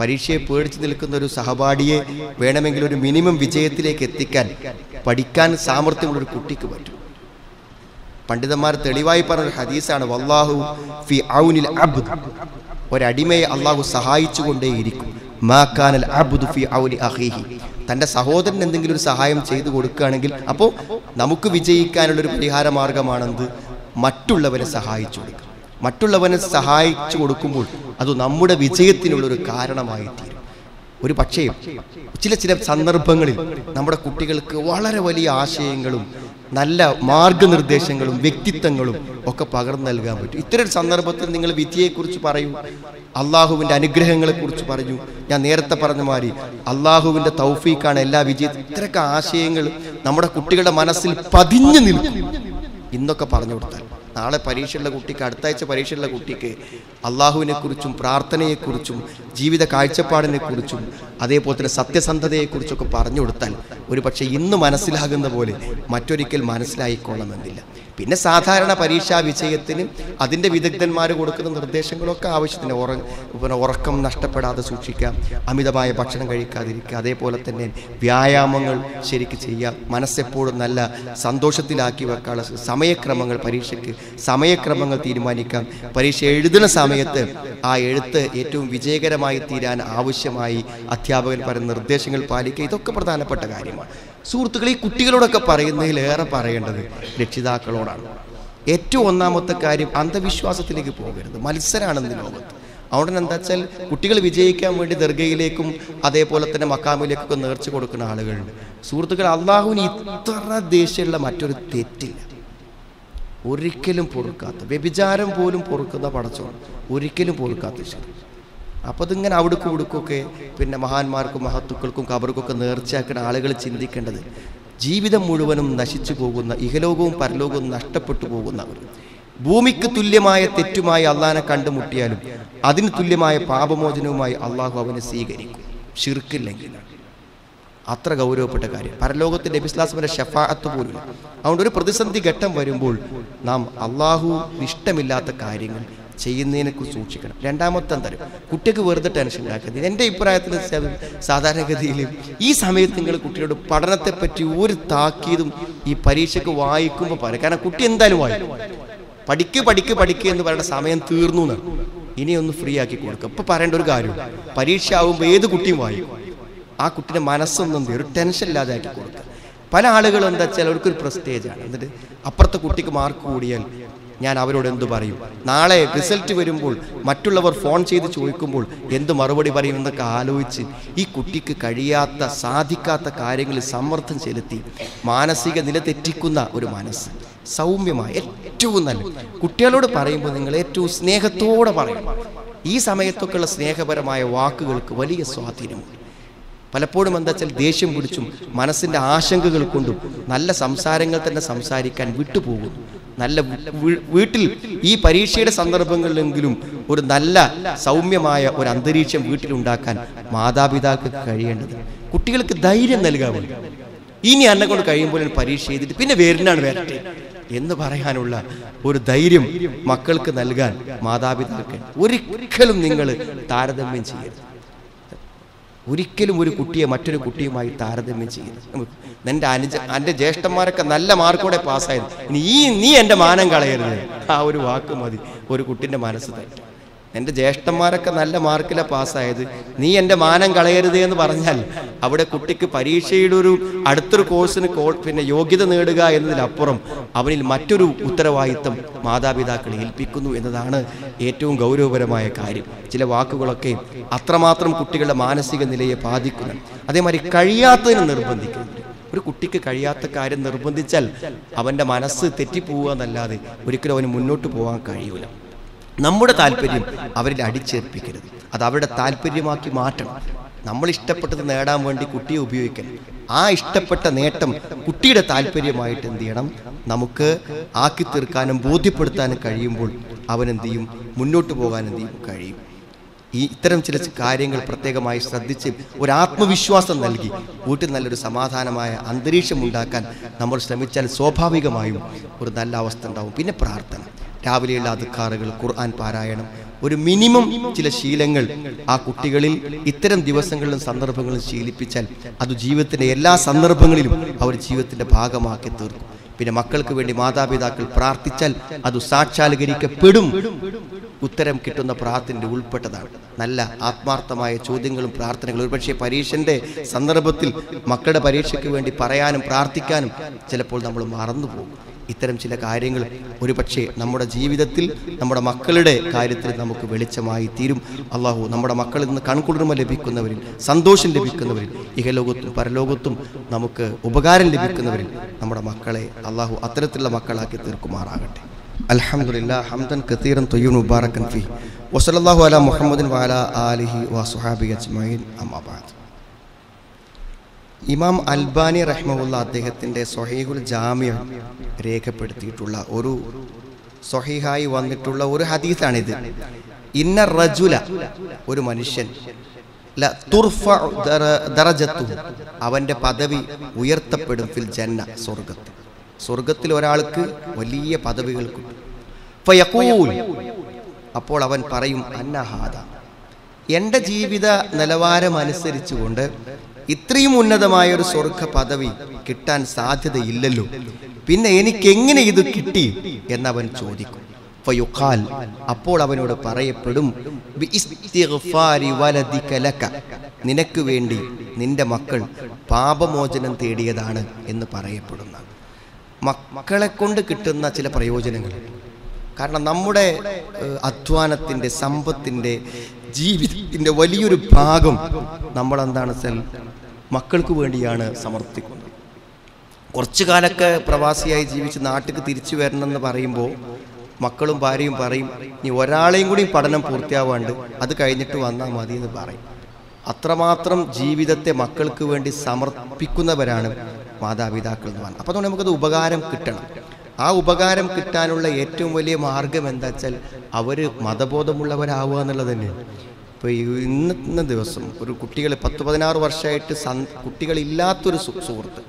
പരീക്ഷയെ പേടിച്ചു നിൽക്കുന്ന ഒരു സഹപാഠിയെ വേണമെങ്കിൽ ഒരു മിനിമം വിജയത്തിലേക്ക് എത്തിക്കാൻ പഠിക്കാൻ സാമർഥ്യമുള്ള ഒരു കുട്ടിക്ക് പറ്റും. പണ്ഡിതന്മാർ തെളിവായി പറഞ്ഞ ഹദീസാണ് വല്ലാഹു ഫി ഔനിൽ അബ്ദ്. ഒരടിമയെ അള്ളാഹു സഹായിച്ചുകൊണ്ടേയിരിക്കും. മാക്കാനൽ കാനൽ അബ്ദു ഫി ഔലി അഖീഹി. തന്റെ സഹോദരൻ എന്തെങ്കിലും ഒരു സഹായം ചെയ്തു കൊടുക്കുകയാണെങ്കിൽ അപ്പോൾ നമുക്ക് വിജയിക്കാനുള്ള ഒരു പരിഹാര മാർഗമാണെന്ത് മറ്റുള്ളവരെ സഹായിച്ചു കൊടുക്കുക. മറ്റുള്ളവനെ സഹായിച്ചു കൊടുക്കുമ്പോൾ അത് നമ്മുടെ വിജയത്തിനുള്ള ഒരു കാരണമായി തീരും ഒരു പക്ഷേ ചില ചില സന്ദർഭങ്ങളിൽ നമ്മുടെ കുട്ടികൾക്ക് വളരെ വലിയ ആശയങ്ങളും നല്ല മാർഗനിർദ്ദേശങ്ങളും വ്യക്തിത്വങ്ങളും ഒക്കെ പകർന്നു നൽകാൻ പറ്റും. ഇത്തരം സന്ദർഭത്തിൽ നിങ്ങൾ വിധിയെക്കുറിച്ച് പറയൂ അള്ളാഹുവിന്റെ അനുഗ്രഹങ്ങളെക്കുറിച്ച് പറഞ്ഞു ഞാൻ നേരത്തെ പറഞ്ഞ മാതിരി അള്ളാഹുവിന്റെ തൗഫീക്കാണ് എല്ലാ വിജയ ഇത്രയൊക്കെ ആശയങ്ങൾ നമ്മുടെ കുട്ടികളുടെ മനസ്സിൽ പതിഞ്ഞു നിൽക്കും. ഇന്നൊക്കെ പറഞ്ഞു കൊടുത്താൽ നാളെ പരീക്ഷയുള്ള കുട്ടിക്ക് അടുത്താഴ്ച പരീക്ഷയുള്ള കുട്ടിക്ക് അള്ളാഹുവിനെക്കുറിച്ചും പ്രാർത്ഥനയെക്കുറിച്ചും ജീവിത കാഴ്ചപ്പാടിനെക്കുറിച്ചും അതേപോലെ തന്നെ സത്യസന്ധതയെക്കുറിച്ചൊക്കെ പറഞ്ഞു കൊടുത്താൽ ഒരു പക്ഷേ ഇന്ന് മനസ്സിലാകുന്ന പോലെ മറ്റൊരിക്കൽ മനസ്സിലായിക്കൊള്ളണമെന്നില്ല പിന്നെ സാധാരണ പരീക്ഷാ വിജയത്തിന് അതിന്റെ വിദഗ്ധന്മാർ കൊടുക്കുന്ന നിർദ്ദേശങ്ങളൊക്കെ ആവശ്യത്തിന് പിന്നെ ഉറക്കം നഷ്ടപ്പെടാതെ സൂക്ഷിക്കാം അമിതമായ ഭക്ഷണം കഴിക്കാതിരിക്കുക അതേപോലെ തന്നെ വ്യായാമങ്ങൾ ശരിക്ക് ചെയ്യുക മനസ്സെപ്പോഴും നല്ല സന്തോഷത്തിലാക്കി വെക്കാനുള്ള സമയക്രമങ്ങൾ പരീക്ഷയ്ക്ക് സമയക്രമങ്ങൾ തീരുമാനിക്കാം. പരീക്ഷ എഴുതുന്ന സമയത്ത് ആ എഴുത്ത് ഏറ്റവും വിജയകരമായി തീരാൻ ആവശ്യമായി അധ്യാപകൻ പറയുന്ന നിർദ്ദേശങ്ങൾ പാലിക്കുക ഇതൊക്കെ പ്രധാനപ്പെട്ട കാര്യമാണ്. സുഹൃത്തുക്കൾ ഈ കുട്ടികളോടൊക്കെ പറയുന്നതിലേറെ പറയേണ്ടത് രക്ഷിതാക്കളോടാണ്. ഏറ്റവും ഒന്നാമത്തെ കാര്യം അന്ധവിശ്വാസത്തിലേക്ക് പോകരുത്. മത്സരമാണെന്ന് ലോകത്ത്. അതുകൊണ്ട് എന്താ വെച്ചാൽ കുട്ടികൾ വിജയിക്കാൻ വേണ്ടി ദർഗയിലേക്കും അതേപോലെ തന്നെ മക്കാമിലേക്കൊക്കെ നേർച്ച കൊടുക്കുന്ന ആളുകളുണ്ട് സുഹൃത്തുക്കൾ അള്ളാഹുവിന് ഇത്ര ദേഷ്യമുള്ള മറ്റൊരു തെറ്റില്ല. ഒരിക്കലും പൊറുക്കാത്ത വ്യഭിചാരം പോലും പൊറുക്കുന്ന പടച്ചോളം ഒരിക്കലും പൊറുക്കാത്ത ശരി അപ്പോൾ ഇതിങ്ങനെ അവിടുക്കും ഇവിടുക്കൊക്കെ പിന്നെ മഹാന്മാർക്കും മഹത്തുക്കൾക്കും കബർക്കൊക്കെ നേർച്ചയാക്കുന്ന ആളുകൾ ചിന്തിക്കേണ്ടത് ജീവിതം മുഴുവനും നശിച്ചു പോകുന്ന ഇഹലോകവും പരലോകവും നഷ്ടപ്പെട്ടു പോകുന്നവർ ഭൂമിക്ക് തുല്യമായ തെറ്റുമായി അള്ളാനെ കണ്ടുമുട്ടിയാലും അതിന് തുല്യമായ പാപമോചനവുമായി അള്ളാഹു അവനെ സ്വീകരിക്കും. ഷിർക്കില്ലെങ്കിൽ അത്ര ഗൗരവപ്പെട്ട കാര്യം. പരലോകത്തിന്റെ നബിസ്ലാസ്മന്റെ ഷഫാഅത്ത് പോലും അതുകൊണ്ട് ഒരു പ്രതിസന്ധി ഘട്ടം വരുമ്പോൾ നാം അള്ളാഹു ഇഷ്ടമില്ലാത്ത കാര്യങ്ങൾ ചെയ്യുന്നതിനെ കുറിച്ച് സൂക്ഷിക്കണം. രണ്ടാമത്തെ തരം കുട്ടിക്ക് വെറുതെ ടെൻഷൻ ഉണ്ടാക്കുന്നത് എന്റെ അഭിപ്രായത്തിൽ സാധാരണഗതിയിൽ ഈ സമയത്ത് നിങ്ങൾ കുട്ടിയോട് പഠനത്തെപ്പറ്റി ഒരു താക്കീതും ഈ പരീക്ഷയ്ക്ക് വായിക്കുമ്പോൾ പറയും കാരണം കുട്ടി എന്തായാലും വായിക്കും. പഠിക്ക് പഠിക്ക് പഠിക്കുക എന്ന് പറയുന്ന സമയം തീർന്നു എന്നാണ്. ഇനി ഒന്ന് ഫ്രീ ആക്കി കൊടുക്കുക ഇപ്പൊ പറയേണ്ട ഒരു കാര്യം പരീക്ഷ ആവുമ്പോൾ ഏത് കുട്ടിയും വായിക്കും. ആ കുട്ടിയുടെ മനസ്സൊന്നും ഒരു ടെൻഷൻ ഇല്ലാതെ ആക്കി കൊടുക്കുക. പല ആളുകളും എന്താ വെച്ചാൽ അവർക്കൊരു പ്രസ്റ്റേജാണ് എന്നിട്ട് അപ്പുറത്തെ കുട്ടിക്ക് മാർക്ക് കൂടിയാൽ ഞാൻ അവരോട് എന്തു പറയും? നാളെ റിസൾട്ട് വരുമ്പോൾ മറ്റുള്ളവർ ഫോൺ ചെയ്ത് ചോദിക്കുമ്പോൾ എന്ത് മറുപടി പറയും എന്നൊക്കെ ആലോചിച്ച് ഈ കുട്ടിക്ക് കഴിയാത്ത സാധിക്കാത്ത കാര്യങ്ങളിൽ സമ്മർദ്ദം ചെലുത്തി മാനസിക നില തെറ്റിക്കുന്ന ഒരു മനസ്സ്. സൗമ്യമായ ഏറ്റവും നല്ല. കുട്ടികളോട് പറയുമ്പോൾ നിങ്ങൾ ഏറ്റവും സ്നേഹത്തോടെ പറയണം. ഈ സമയത്തൊക്കെയുള്ള സ്നേഹപരമായ വാക്കുകൾക്ക് വലിയ സ്വാധീനമുണ്ട് പലപ്പോഴും എന്താ വെച്ചാൽ ദേഷ്യം പിടിച്ചും മനസ്സിന്റെ ആശങ്കകൾ കൊണ്ടും നല്ല സംസാരങ്ങൾ തന്നെ സംസാരിക്കാൻ വിട്ടുപോകുന്നു നല്ല വീട്ടിൽ ഈ പരീക്ഷയുടെ സന്ദർഭങ്ങളിലെങ്കിലും ഒരു നല്ല സൗമ്യമായ ഒരു അന്തരീക്ഷം വീട്ടിലുണ്ടാക്കാൻ മാതാപിതാക്കൾക്ക് കഴിയേണ്ടത് കുട്ടികൾക്ക് ധൈര്യം നൽകാമോ ഇനി എന്നെ കൊണ്ട് കഴിയുമ്പോൾ പരീക്ഷ ചെയ്തിട്ട് പിന്നെ വേരിനാണ് വരട്ടെ എന്ന് പറയാനുള്ള ഒരു ധൈര്യം മക്കൾക്ക് നൽകാൻ മാതാപിതാക്കൾ ഒരിക്കലും നിങ്ങൾ താരതമ്യം ചെയ്യരുത്. ഒരിക്കലും ഒരു കുട്ടിയെ മറ്റൊരു കുട്ടിയുമായി താരതമ്യം ചെയ്യരുത്. നിന്റെ അനുജ എന്റെ ജ്യേഷ്ഠന്മാരൊക്കെ നല്ല മാർക്കോടെ പാസ്സായത് ഇനി ഈ നീ എന്റെ മാനം കളയരുത്. ആ ഒരു വാക്ക് മതി. ഒരു കുട്ടിന്റെ മനസ്സ് തെറ്റും. എന്റെ ജ്യേഷ്ഠന്മാരൊക്കെ നല്ല മാർക്കിലെ പാസ്സായത്. നീ എന്റെ മാനം കളയരുത് എന്ന് പറഞ്ഞാൽ അവിടെ കുട്ടിക്ക് പരീക്ഷയുടെ ഒരു അടുത്തൊരു കോഴ്സിന് പിന്നെ യോഗ്യത നേടുക എന്നതിലപ്പുറം അവനിൽ മറ്റൊരു ഉത്തരവാദിത്തം മാതാപിതാക്കൾ ഏൽപ്പിക്കുന്നു എന്നതാണ് ഏറ്റവും ഗൗരവപരമായ കാര്യം. ചില വാക്കുകളൊക്കെ അത്രമാത്രം കുട്ടികളുടെ മാനസിക നിലയെ ബാധിക്കുന്നു. അതേമാതിരി കഴിയാത്തതിന് നിർബന്ധിക്കുന്നു ഒരു കുട്ടിക്ക് കഴിയാത്ത കാര്യം നിർബന്ധിച്ചാൽ അവന്റെ മനസ്സ് തെറ്റിപ്പോവുക എന്നല്ലാതെ ഒരിക്കലും അവന് മുന്നോട്ട് പോകാൻ കഴിയൂല. നമ്മുടെ താല്പര്യം അവരിൽ അടിച്ചേൽപ്പിക്കരുത്. അത് അവരുടെ താല്പര്യമാക്കി മാറ്റണം. നമ്മൾ ഇഷ്ടപ്പെട്ടത് നേടാൻ വേണ്ടി കുട്ടിയെ ഉപയോഗിക്കണം ആ ഇഷ്ടപ്പെട്ട നേട്ടം കുട്ടിയുടെ താല്പര്യമായിട്ട് എന്ത് ചെയ്യണം? നമുക്ക് ആക്കി തീർക്കാനും ബോധ്യപ്പെടുത്താനും കഴിയുമ്പോൾ അവൻ എന്ത് ചെയ്യും? മുന്നോട്ട് പോകാൻ ചെയ്യും? കഴിയും. ഈ ഇത്തരം ചില കാര്യങ്ങൾ പ്രത്യേകമായി ശ്രദ്ധിച്ച് ഒരു ആത്മവിശ്വാസം നൽകി വീട്ടിൽ നല്ലൊരു സമാധാനമായ അന്തരീക്ഷം ഉണ്ടാക്കാൻ നമ്മൾ ശ്രമിച്ചാൽ സ്വാഭാവികമായും ഒരു നല്ല അവസ്ഥ ഉണ്ടാവും. പിന്നെ പ്രാർത്ഥന. രാവിലെയുള്ള അധികാറുകൾ ഖുർആൻ പാരായണം ഒരു മിനിമം ചില ശീലങ്ങൾ ആ കുട്ടികളിൽ ഇത്തരം ദിവസങ്ങളിലും സന്ദർഭങ്ങളിലും ശീലിപ്പിച്ചാൽ അത് ജീവിതത്തിന്റെ എല്ലാ സന്ദർഭങ്ങളിലും അവർ ജീവിതത്തിന്റെ ഭാഗമാക്കി തീർക്കും. പിന്നെ മക്കൾക്ക് വേണ്ടി മാതാപിതാക്കൾ പ്രാർത്ഥിച്ചാൽ അത് സാക്ഷാത്കരിക്കപ്പെടും. ഉത്തരം കിട്ടുന്ന പ്രാർത്ഥനയുടെ ഉൾപ്പെട്ടതാണ്. നല്ല ആത്മാർത്ഥമായ ചോദ്യങ്ങളും പ്രാർത്ഥനകളും. ഒരുപക്ഷെ പരീക്ഷന്റെ സന്ദർഭത്തിൽ മക്കളുടെ പരീക്ഷയ്ക്ക് വേണ്ടി പറയാനും പ്രാർത്ഥിക്കാനും ചിലപ്പോൾ നമ്മൾ മറന്നുപോകും. ഇത്തരം ചില കാര്യങ്ങൾ ഒരുപക്ഷെ നമ്മുടെ ജീവിതത്തിൽ നമ്മുടെ മക്കളുടെ കാര്യത്തിൽ നമുക്ക് വെളിച്ചമായി തീരും. അള്ളാഹു നമ്മുടെ മക്കളിൽ നിന്ന് കൺകുളിർമ ലഭിക്കുന്നവരിൽ സന്തോഷം ലഭിക്കുന്നവരിൽ ഇഹലോകത്തും പരലോകത്തും നമുക്ക് ഉപകാരം ലഭിക്കുന്നവരിൽ നമ്മുടെ മക്കളെ അള്ളാഹു അത്തരത്തിലുള്ള മക്കളാക്കി തീർക്കുമാറാകട്ടെ. അലഹമുല്ല ഹംദൻ കത്തീറൻ തൊയ്യൂൻ മുബാറക്കൻ ഫി. വസല്ലല്ലാഹു അലാ മുഹമ്മദിൻ വാല ആലിഹി വാസുഹാബി അജ്മഈൻ. അമ്മാ ബഅദ്. ഇമാം അൽബാനി റഹ്മുള്ള അദ്ദേഹത്തിന്റെ സൊഹീഹുൽ ജാമ്യ രേഖപ്പെടുത്തിയിട്ടുള്ള ഒരു സ്വഹീഹായി വന്നിട്ടുള്ള ഒരു ഹദീസാണിത്. ഇന്ന റജുല ഒരു മനുഷ്യൻ ല തുർഫഉ ദറ- അവന്റെ പദവി ഉയർത്തപ്പെടും ഫിൽ ജന്ന സ്വർഗത്തിൽ സ്വർഗത്തിൽ ഒരാൾക്ക് വലിയ പദവികൾ കിട്ടും. അപ്പോൾ അവൻ പറയും അന്നഹാദ എന്റെ ജീവിത നിലവാരം അനുസരിച്ചുകൊണ്ട് ഇത്രയും ഉന്നതമായ ഒരു സ്വർഗ പദവി കിട്ടാൻ സാധ്യതയില്ലല്ലോ. പിന്നെ എനിക്ക് എങ്ങനെ ഇത് കിട്ടി എന്നവൻ ചോദിക്കും. അപ്പോൾ അവനോട് പറയപ്പെടും. നിനക്ക് വേണ്ടി നിന്റെ മക്കൾ പാപമോചനം തേടിയതാണ് എന്ന് പറയപ്പെടുന്ന. മക്കളെ കൊണ്ട് കിട്ടുന്ന ചില പ്രയോജനങ്ങൾ. കാരണം നമ്മുടെ അധ്വാനത്തിന്റെ സമ്പത്തിന്റെ ജീവിതത്തിന്റെ വലിയൊരു ഭാഗം നമ്മളെന്താണ് വെച്ചാൽ മക്കൾക്ക് വേണ്ടിയാണ് സമർപ്പിക്കുന്നത്. കുറച്ചു കാലൊക്കെ പ്രവാസിയായി ജീവിച്ച് നാട്ടിൽ തിരിച്ചു വരണമെന്ന് പറയുമ്പോൾ മക്കളും ഭാര്യയും പറയും നീ ഒരാളെയും കൂടി പഠനം പൂർത്തിയാവാണ്ട് അത് കഴിഞ്ഞിട്ട് വന്നാൽ മതി എന്ന് പറയും. അത്രമാത്രം ജീവിതത്തെ മക്കൾക്ക് വേണ്ടി സമർപ്പിക്കുന്നവരാണ് മാതാപിതാക്കൾ എന്ന് പറഞ്ഞത് അപ്പോൾ അതുകൊണ്ട് നമുക്കത് ഉപകാരം കിട്ടണം. ആ ഉപകാരം കിട്ടാനുള്ള ഏറ്റവും വലിയ മാർഗം എന്താ വെച്ചാൽ അവർ മതബോധമുള്ളവരാവുക എന്നുള്ളത് തന്നെയാണ്. ഇപ്പോൾ ഇന്ന ദിവസം ഒരു കുട്ടികളെ പത്ത് പതിനാറ് വർഷമായിട്ട് സൻ കുട്ടികളില്ലാത്തൊരു സുഹൃത്ത്.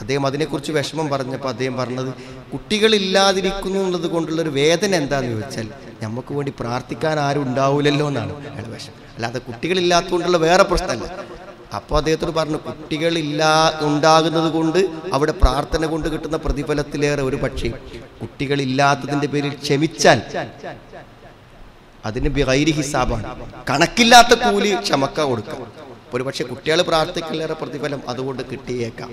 അദ്ദേഹം അതിനെക്കുറിച്ച് വിഷമം പറഞ്ഞപ്പോൾ അദ്ദേഹം പറഞ്ഞത് കുട്ടികളില്ലാതിരിക്കുന്നു എന്നുള്ളത് കൊണ്ടുള്ളൊരു വേദന എന്താണെന്ന് ചോദിച്ചാൽ നമുക്ക് വേണ്ടി പ്രാർത്ഥിക്കാൻ ആരും ഉണ്ടാവില്ലല്ലോ എന്നാണ് അയാൾ വിഷമം. അല്ലാതെ കുട്ടികളില്ലാത്തതുകൊണ്ടുള്ള വേറെ പ്രശ്നമല്ല. അപ്പോൾ അദ്ദേഹത്തോട് പറഞ്ഞു കുട്ടികളില്ലാ ഉണ്ടാകുന്നത് കൊണ്ട് അവിടെ പ്രാർത്ഥന കൊണ്ട് കിട്ടുന്ന പ്രതിഫലത്തിലേറെ ഒരു പക്ഷേ കുട്ടികളില്ലാത്തതിന്റെ പേരിൽ ക്ഷമിച്ചാൽ അതിന് ബിറൈരി ഹിസാബാണ്. കണക്കില്ലാത്ത കൂലി ചമക്ക കൊടുക്കാം. ഒരു പക്ഷേ കുട്ടികൾ പ്രാർത്ഥിക്കലേറെ പ്രതിഫലം അതുകൊണ്ട് കിട്ടിയേക്കാം.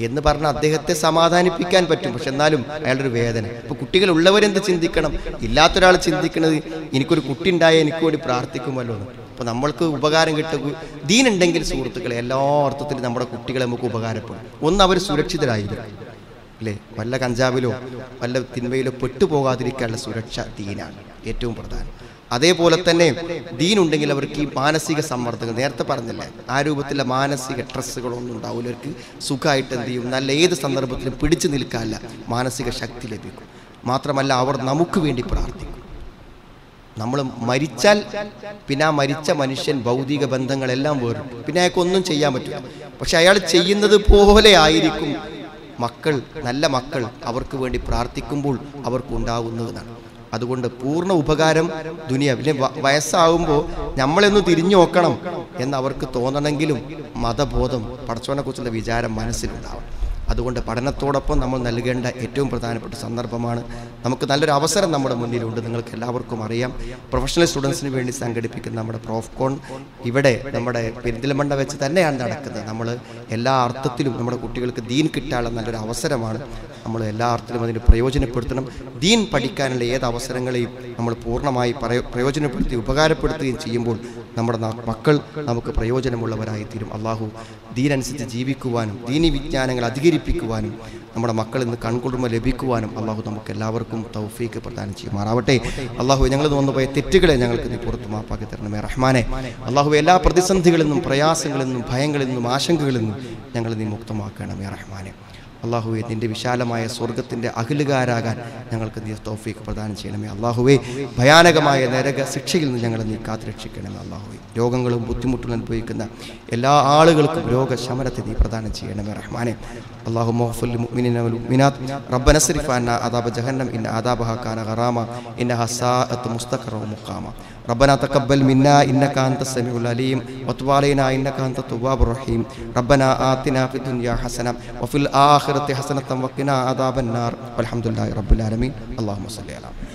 എന്ന് പറഞ്ഞ അദ്ദേഹത്തെ സമാധാനിപ്പിക്കാൻ പറ്റും. പക്ഷെ എന്നാലും അയാളുടെ ഒരു വേദന. ഇപ്പൊ കുട്ടികൾ ഉള്ളവരെന്ത് ചിന്തിക്കണം? ഇല്ലാത്തൊരാൾ ചിന്തിക്കുന്നത് എനിക്കൊരു കുട്ടി ഉണ്ടായ എനിക്ക് വേണ്ടി പ്രാർത്ഥിക്കുമല്ലോ അപ്പൊ നമ്മൾക്ക് ഉപകാരം കിട്ടും ദീനുണ്ടെങ്കിൽ സുഹൃത്തുക്കളെ എല്ലാ അർത്ഥത്തിലും നമ്മുടെ കുട്ടികളെ നമുക്ക് ഉപകാരപ്പെടും. ഒന്ന് അവർ സുരക്ഷിതരായിരിക്കും അല്ലേ? വല്ല കഞ്ചാവിലോ വല്ല തിന്മയിലോ പെട്ടുപോകാതിരിക്കാനുള്ള സുരക്ഷ ദീനാണ്. ഏറ്റവും പ്രധാനം. അതേപോലെ തന്നെ ദീനുണ്ടെങ്കിൽ അവർക്ക് ഈ മാനസിക സമ്മർദ്ദങ്ങൾ നേരത്തെ പറഞ്ഞില്ലേ ആ രൂപത്തിലെ മാനസിക ട്രസ്സുകളൊന്നും ഉണ്ടാവില്ല. അവർക്ക് സുഖമായിട്ട് എന്ത് ചെയ്യും? നല്ല ഏത് സന്ദർഭത്തിലും പിടിച്ചു നിൽക്കാനല്ല മാനസിക ശക്തി ലഭിക്കും. മാത്രമല്ല അവർ നമുക്ക് വേണ്ടി പ്രാർത്ഥിക്കും. നമ്മൾ മരിച്ചാൽ പിന്നെ ആ മരിച്ച മനുഷ്യൻ ഭൗതിക ബന്ധങ്ങളെല്ലാം വേറും പിന്നെ അയാൾക്കൊന്നും ചെയ്യാൻ പറ്റില്ല പക്ഷെ അയാൾ ചെയ്യുന്നത് പോലെ ആയിരിക്കും. മക്കൾ നല്ല മക്കൾ അവർക്ക് വേണ്ടി പ്രാർത്ഥിക്കുമ്പോൾ അവർക്ക് ഉണ്ടാകുന്നതാണ് അതുകൊണ്ട് പൂർണ ഉപകാരം ദുനിയ. പിന്നെ വയസ്സാവുമ്പോൾ നമ്മളെന്ന് തിരിഞ്ഞു നോക്കണം എന്ന് അവർക്ക് തോന്നണമെങ്കിലും മതബോധം പടച്ചോനെക്കുറിച്ചുള്ള വിചാരം മനസ്സിലുണ്ടാവും അതുകൊണ്ട് പഠനത്തോടൊപ്പം നമ്മൾ നൽകേണ്ട ഏറ്റവും പ്രധാനപ്പെട്ട സന്ദർഭമാണ്. നമുക്ക് നല്ലൊരു അവസരം നമ്മുടെ മുന്നിലുണ്ട്. നിങ്ങൾക്ക് എല്ലാവർക്കും അറിയാം. പ്രൊഫഷണൽ സ്റ്റുഡൻസിന് വേണ്ടി സംഘടിപ്പിക്കുന്ന നമ്മുടെ പ്രോഫ്കോൺ ഇവിടെ നമ്മുടെ പെരിന്തൽമണ്ണ വെച്ച് തന്നെയാണ് നടക്കുന്നത്. നമ്മൾ എല്ലാ അർത്ഥത്തിലും നമ്മുടെ കുട്ടികൾക്ക് ദീൻ കിട്ടാനുള്ള നല്ലൊരു അവസരമാണ്. നമ്മൾ എല്ലാ അർത്ഥത്തിലും അതിന് പ്രയോജനപ്പെടുത്തണം. ദീൻ പഠിക്കാനുള്ള ഏത് അവസരങ്ങളെയും നമ്മൾ പൂർണമായി പ്രയോ- പ്രയോജനപ്പെടുത്തി ഉപകാരപ്പെടുത്തുകയും ചെയ്യുമ്പോൾ നമ്മുടെ മക്കൾ നമുക്ക് പ്രയോജനമുള്ളവരായി തീരും അള്ളാഹു ദീനനുസരിച്ച് ജീവിക്കുവാനും ദീനി വിജ്ഞാനങ്ങൾ അധികരിപ്പിക്കുവാനും നമ്മുടെ മക്കൾ ഇന്ന് കൺകുടുമ ലഭിക്കുവാനും അള്ളാഹു നമുക്ക് എല്ലാവർക്കും തൗഫീക്ക് പ്രദാനം ചെയ്യുമാറാവട്ടെ. അള്ളാഹു ഞങ്ങൾ വന്നുപോയ തെറ്റുകളെ ഞങ്ങൾക്ക് നീ പുറത്ത് മാപ്പാക്കി തരണമേ റഹ്മാനെ. അള്ളാഹു എല്ലാ പ്രതിസന്ധികളിൽ നിന്നും പ്രയാസങ്ങളിൽ നിന്നും ഭയങ്ങളിൽ നിന്നും ആശങ്കകളിൽ നിന്നും ഞങ്ങൾ നീ മുക്തമാക്കണമേ റഹ്മാനെ. അള്ളാഹുവെ നിന്റെ വിശാലമായ സ്വർഗത്തിന്റെ അഖിലുകാരാകാൻ ഞങ്ങൾക്ക് നീ തോഫീക്ക് പ്രദാനം ചെയ്യണമേ. അള്ളാഹുവെ ഭയാനകമായ നരക ശിക്ഷയിൽ നിന്ന് ഞങ്ങളെ നീ കാത്തുരക്ഷിക്കണമേ അള്ളാഹുവെ. രോഗങ്ങളും ബുദ്ധിമുട്ടുകളും അനുഭവിക്കുന്ന എല്ലാ ആളുകൾക്കും രോഗശമനത്തെ നീ പ്രദാനം ചെയ്യണമേ റഹ്മാനെ. അള്ളാഹു മഹഫുൽ മുഅ്മിനീന വൽ മുഅ്മിനാത്ത്. റബ്ബന സ്രിഫ് ജഹന്നം. ഇന്ന അദാബഹ കാന ഗറാമ. ഇന്നഹ സാഅത്ത് മുസ്തഖറ വമുഖാമ ربنا تقبل منا إنك أنت السميع العليم وتب علينا إنك أنت التواب الرحيم. ربنا آتنا في الدنيا حسنة وفي الآخرة حسنة وقنا عذاب النار. والحمد لله رب العالمين. اللهم صل على محمد